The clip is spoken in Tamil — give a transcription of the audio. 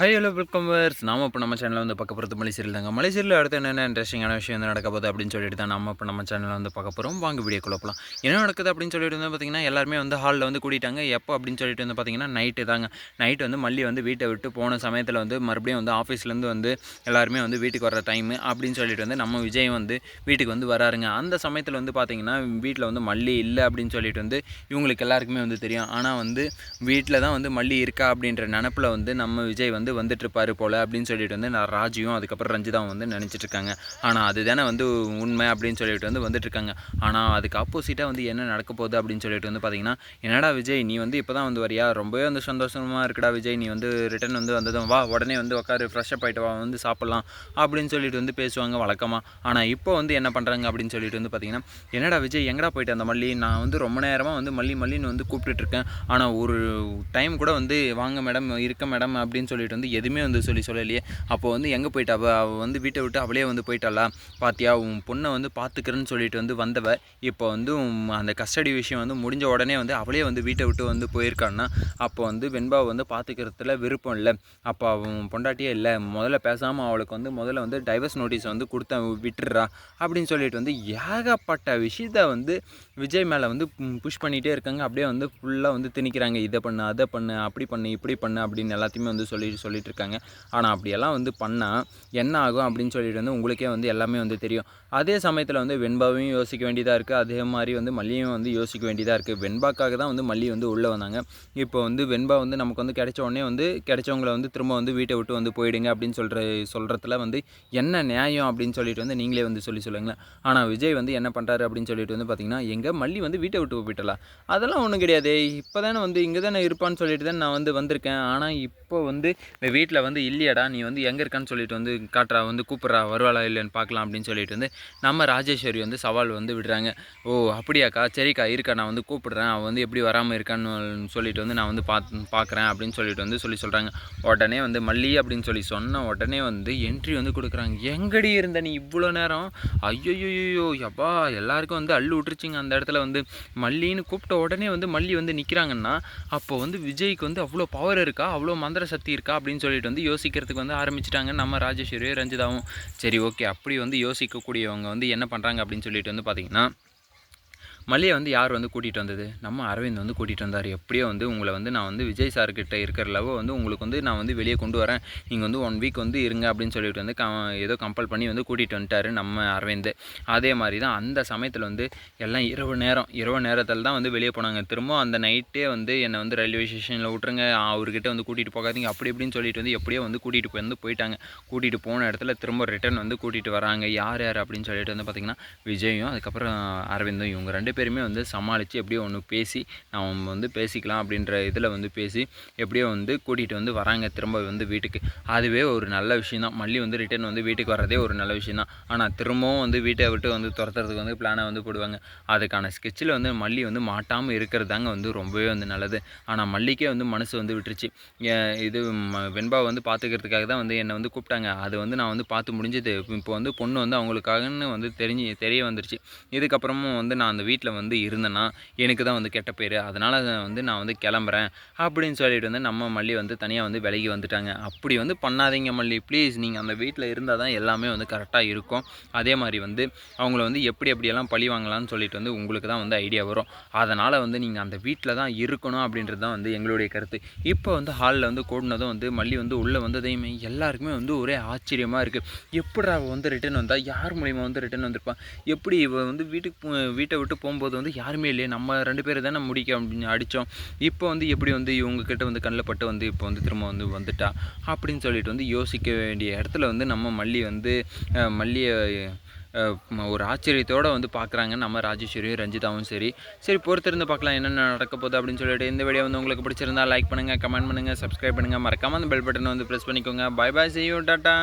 ஹை ஹலோ வெல்கம் வேர்ஸ் நாம இப்போ நம்ம சேனலில் வந்து பார்க்க போகிறது மலேசியில் தாங்க. மலேசியில் அடுத்து என்னென்ன இன்ட்ரெஸ்டிங்கான விஷயம் வந்து நடக்க போகுது அப்படின்னு சொல்லிட்டு தான் நம்ம இப்போ நம்ம சேனலில் வந்து பார்க்க போகிறோம் வாங்க வீடியோ குழப்பலாம் என்ன நடக்குது அப்படின்னு சொல்லிட்டு வந்து பார்த்தீங்கன்னா எல்லாருமே வந்து ஹாலில் வந்து கூட்டிட்டாங்க எப்போ அப்படின்னு சொல்லிட்டு வந்து பார்த்தீங்கன்னா நைட்டு தாங்க. நைட்டு வந்து மல்லி வந்து வீட்டை விட்டு போன சமயத்தில் வந்து மறுபடியும் வந்து ஆஃபீஸ்லேருந்து வந்து எல்லாருமே வந்து வீட்டுக்கு வர டைமு அப்படின்னு சொல்லிட்டு வந்து நம்ம விஜய் வந்து வீட்டுக்கு வந்து வராருங்க. அந்த சமயத்தில் வந்து பார்த்தீங்கன்னா வீட்டில் வந்து மல்லி இல்லை அப்படின்னு சொல்லிட்டு வந்து இவங்களுக்கு எல்லாருக்குமே வந்து தெரியும். ஆனால் வந்து வீட்டில் தான் வந்து மல்லி இருக்கா அப்படின்ற நினப்பில் வந்து நம்ம விஜய் வந்து வந்துட்டு இருப்பாரு போல் அப்படின்னு சொல்லிட்டு வந்து நான் ராஜியும் அதுக்கப்புறம் ரஞ்சிதாவும் வந்து நினச்சிட்டு இருக்காங்க ஆனால் அதுதானே வந்து உண்மை அப்படின்னு சொல்லிட்டு வந்து வந்துட்டு இருக்காங்க ஆனால் அதுக்கு ஆப்போசிட்டாக வந்து என்ன நடக்க போகுது அப்படின்னு சொல்லிட்டு வந்து பார்த்தீங்கன்னா என்னடா விஜய் நீ வந்து இப்போ தான் வந்து வரியா? ரொம்பவே வந்து சந்தோஷமாக இருக்குடா விஜய் நீ வந்து ரிட்டன் வந்து வந்ததும் வா உடனே வந்து உட்காரு ஃப்ரெஷ் அப் ஆகிட்டு வா வந்து சாப்பிட்லாம் அப்படின்னு சொல்லிட்டு வந்து பேசுவாங்க வழக்கமாக ஆனால் இப்போ வந்து என்ன பண்ணுறாங்க அப்படின்னு சொல்லிட்டு வந்து பார்த்தீங்கன்னா என்னடா விஜய் எங்கடா போயிட்டு அந்த மல்லி? நான் வந்து ரொம்ப நேரமாக வந்து மல்லி மல்லின்னு வந்து கூப்பிட்டுட்டு இருக்கேன் ஆனால் ஒரு டைம் கூட வந்து வாங்க மேடம் இருக்க மேடம் அப்படின்னு சொல்லிட்டு வந்து எதுவுமே வந்து சொல்லி சொல்லலையே. அப்போ வந்து எங்கே போயிட்டா? அவள் வந்து வீட்டை விட்டு அவளே வந்து போயிட்டாளா? பாத்தியா உன் பொண்ணை வந்து பார்த்துக்கிறேன்னு சொல்லிட்டு வந்து வந்தவ இப்போ வந்து அந்த கஸ்டடி விஷயம் வந்து முடிஞ்ச உடனே வந்து அவளே வந்து வீட்டை விட்டு வந்து போயிருக்கான்னா அப்போ வந்து வெண்பாவை வந்து பார்த்துக்கிறதுல விருப்பம் இல்லை. அப்போ அவன் பொண்டாட்டியே இல்லை. முதல்ல பேசாமல் அவளுக்கு வந்து முதல்ல வந்து டைவர்ஸ் நோட்டீஸ் வந்து கொடுத்த விட்டுடுறா அப்படின்னு சொல்லிட்டு வந்து ஏகப்பட்ட விஷயத்த வந்து விஜய் மேலே வந்து புஷ் பண்ணிகிட்டே இருக்காங்க. அப்படியே வந்து ஃபுல்லாக வந்து திணிக்கிறாங்க. இதை பண்ணு அதை பண்ணு அப்படி பண்ணு இப்படி பண்ணு அப்படின்னு எல்லாத்தையுமே வந்து சொல்லி சொல்லிட்டு இருக்காங்க ஆனால் அப்படியெல்லாம் வந்து பண்ணால் என்ன ஆகும் அப்படின்னு சொல்லிட்டு வந்து உங்களுக்கே வந்து எல்லாமே வந்து தெரியும். அதே சமயத்தில் வந்து வெண்பாவையும் யோசிக்க வேண்டியதாக இருக்குது அதே மாதிரி வந்து மல்லியும் வந்து யோசிக்க வேண்டியதாக இருக்குது வெண்பாக்காக தான் வந்து மல்லி வந்து உள்ளே வந்தாங்க. இப்போ வந்து வெண்பா வந்து நமக்கு வந்து கிடைச்ச உடனே வந்து கிடைச்சவங்கள வந்து திரும்ப வந்து வீட்டை விட்டு வந்து போயிடுங்க அப்படின்னு சொல்கிற சொல்கிறதுல வந்து என்ன நியாயம் அப்படின்னு சொல்லிட்டு வந்து நீங்களே வந்து சொல்லி சொல்லுங்களேன். ஆனால் விஜய் வந்து என்ன பண்ணுறாரு அப்படின்னு சொல்லிட்டு வந்து பார்த்தீங்கன்னா எங்கே மல்லி வந்து வீட்டை விட்டு போயிட்டலாம் அதெல்லாம் ஒன்றும் கிடையாது. இப்போ தானே வந்து இங்கே தானே இருப்பான்னு சொல்லிட்டு தான் நான் வந்து வந்திருக்கேன். ஆனால் இப்போ வந்து வீட்டில் வந்து இல்லையாடா நீ வந்து எங்கே இருக்கான்னு சொல்லிட்டு வந்து காட்டுறா வந்து கூப்பிட்றா வருவாளா இல்லைன்னு பார்க்கலாம் அப்படின்னு சொல்லிட்டு வந்து நம்ம ராஜேஸ்வரி வந்து சவால் வந்து விடுறாங்க. ஓ அப்படியாக்கா? சரிக்கா இருக்கா நான் வந்து கூப்பிடுறேன் அவன் வந்து எப்படி வராமல் இருக்கான்னு சொல்லிட்டு வந்து நான் வந்து பார்த்து பார்க்குறேன் அப்படின்னு சொல்லிட்டு வந்து சொல்லி சொல்கிறாங்க உடனே வந்து மல்லி அப்படின்னு சொல்லி சொன்ன உடனே வந்து என்ட்ரி வந்து கொடுக்குறாங்க. எங்கடி இருந்த நீ இவ்வளோ நேரம்? ஐயோயோயோ எப்பா எல்லாருக்கும் வந்து அள்ளு விட்டுருச்சிங்க அந்த இடத்துல வந்து. மல்லின்னு கூப்பிட்ட உடனே வந்து மல்லி வந்து நிற்கிறாங்கன்னா அப்போ வந்து விஜய்க்கு வந்து அவ்வளோ பவர் இருக்கா? அவ்வளோ மந்திர சக்தி இருக்கா? அப்படின்னு சொல்லிட்டு வந்து யோசிக்கிறதுக்கு வந்து ஆரம்பிச்சிட்டாங்க. நம்ம ராஜேஸ்வரி ரஞ்சிதாவும். சரி ஓகே. அப்படி வந்து யோசிக்கக்கூடியவங்க வந்து என்ன பண்ணுறாங்க அப்படின்னு சொல்லிட்டு வந்து பார்த்திங்கன்னா மல்லியை வந்து யார் வந்து கூட்டிகிட்டு வந்தது? நம்ம அரவிந்த் வந்து கூட்டிகிட்டு வந்தார். எப்படியோ வந்து உங்களை வந்து நான் வந்து விஜய் சார்கிட்ட இருக்கிற லவ் வந்து உங்களுக்கு வந்து நான் வந்து வெளியே கொண்டு வரேன். நீங்கள் வந்து ஒன் வீக் வந்து இருங்க அப்படின்னு சொல்லிட்டு வந்து க ஏதோ கம்பல் பண்ணி வந்து கூட்டிகிட்டு வந்துட்டார் நம்ம அரவிந்த். அதே மாதிரி தான் அந்த சமயத்தில் வந்து எல்லாம் இரவு நேரம் இரவு நேரத்தில் தான் வந்து வெளியே போனாங்க. திரும்ப அந்த நைட்டே வந்து என்னை வந்து ரயில்வே ஸ்டேஷனில் விட்ருங்க அவர்கிட்ட வந்து கூட்டிகிட்டு போகாதீங்க. அப்படி இப்படின்னு சொல்லிட்டு வந்து எப்படியோ வந்து கூட்டிகிட்டு போய் வந்து போயிட்டாங்க. கூட்டிகிட்டு போன இடத்துல திரும்ப ரிட்டர்ன் வந்து கூட்டிகிட்டு வராங்க. யார் யார் அப்படின்னு சொல்லிட்டு வந்து பார்த்திங்கன்னா விஜயும் அதுக்கப்புறம் அரவிந்தும் இவங்க ரெண்டு பேருமே வந்து சமாளித்து எப்படியோ ஒன்று பேசி நம்ம வந்து பேசிக்கலாம் அப்படின்ற இதில் வந்து பேசி எப்படியோ வந்து கூட்டிகிட்டு வந்து வராங்க. திரும்ப வந்து வீட்டுக்கு. அதுவே ஒரு நல்ல விஷயம் தான் மல்லி வந்து ரிட்டர்ன் வந்து வீட்டுக்கு வர்றதே ஒரு நல்ல விஷயம் தான் ஆனால் திரும்பவும் வந்து வீட்டை விட்டு வந்து துரத்துறதுக்கு வந்து பிளானை வந்து போடுவாங்க. அதுக்கான ஸ்கெட்சில் வந்து மல்லி வந்து மாட்டாமல் இருக்கிறது தாங்க வந்து ரொம்பவே வந்து நல்லது. ஆனால் மல்லிக்கே வந்து மனசு வந்து விட்டுருச்சு. இது வெண்பா வந்து பார்த்துக்கிறதுக்காக தான் வந்து என்னை வந்து கூப்பிட்டாங்க. அது வந்து நான் வந்து பார்த்து முடிஞ்சது. இப்போ வந்து பொண்ணு வந்து அவங்களுக்காகன்னு வந்து தெரிஞ்சு தெரிய வந்துருச்சு. இதுக்கப்புறமும் வந்து நான் அந்த வீட்டில் வீட்டில் வந்து இருந்தேன்னா எனக்கு தான் வந்து கெட்ட பேர். அதனால் வந்து நான் வந்து கிளம்புறேன் அப்படின்னு சொல்லிட்டு வந்து நம்ம மல்லி வந்து தனியாக வந்து விலகி வந்துட்டாங்க. அப்படி வந்து பண்ணாதீங்க மல்லி. ப்ளீஸ். நீங்கள் அந்த வீட்டில் இருந்தால் தான் எல்லாமே வந்து கரெக்டாக இருக்கும். அதே மாதிரி வந்து அவங்கள வந்து எப்படி எப்படியெல்லாம் பழி வாங்கலாம்னு சொல்லிட்டு வந்து உங்களுக்கு தான் வந்து ஐடியா வரும். அதனால் வந்து நீங்கள் அந்த வீட்டில் தான் இருக்கணும் அப்படின்றது தான் வந்து எங்களுடைய கருத்து. இப்போ வந்து ஹாலில் வந்து கூடினதும் வந்து மல்லி வந்து உள்ளே வந்ததையுமே எல்லாருக்குமே வந்து ஒரே ஆச்சரியமாக இருக்குது எப்படி அவள் வந்து ரிட்டன் வந்தால் யார் மூலிமா வந்து ரிட்டன் வந்திருப்பான் எப்படி இவள் வந்து வீட்டுக்கு வீட்டை விட்டு போக போகும்போது வந்து யாருமே இல்லையே நம்ம ரெண்டு பேர் தானே முடிக்க அப்படின்னு அடித்தோம் இப்போ வந்து எப்படி வந்து இவங்கக்கிட்ட வந்து கண்ணில் பட்டு வந்து இப்போ வந்து திரும்ப வந்து வந்துட்டா? அப்படின்னு சொல்லிட்டு வந்து யோசிக்க வேண்டிய இடத்துல வந்து நம்ம மல்லி வந்து மல்லியை ஒரு ஆச்சரியத்தோடு வந்து பார்க்குறாங்க நம்ம ராஜேஸ்வரியும் ரஞ்சிதாவும் சரி. சரி பொறுத்திருந்து பார்க்கலாம் என்னென்ன நடக்க போகுது அப்படின்னு சொல்லிட்டு இந்த வீடியோ வந்து உங்களுக்கு பிடிச்சிருந்தா லைக் பண்ணுங்கள் கமெண்ட் பண்ணுங்கள் சப்ஸ்கிரைப் பண்ணுங்கள் மறக்காமல் அந்த பெல் பட்டனை வந்து ப்ரெஸ் பண்ணிக்கோங்க. பாய் பாய் செய்யும் டாட்டா.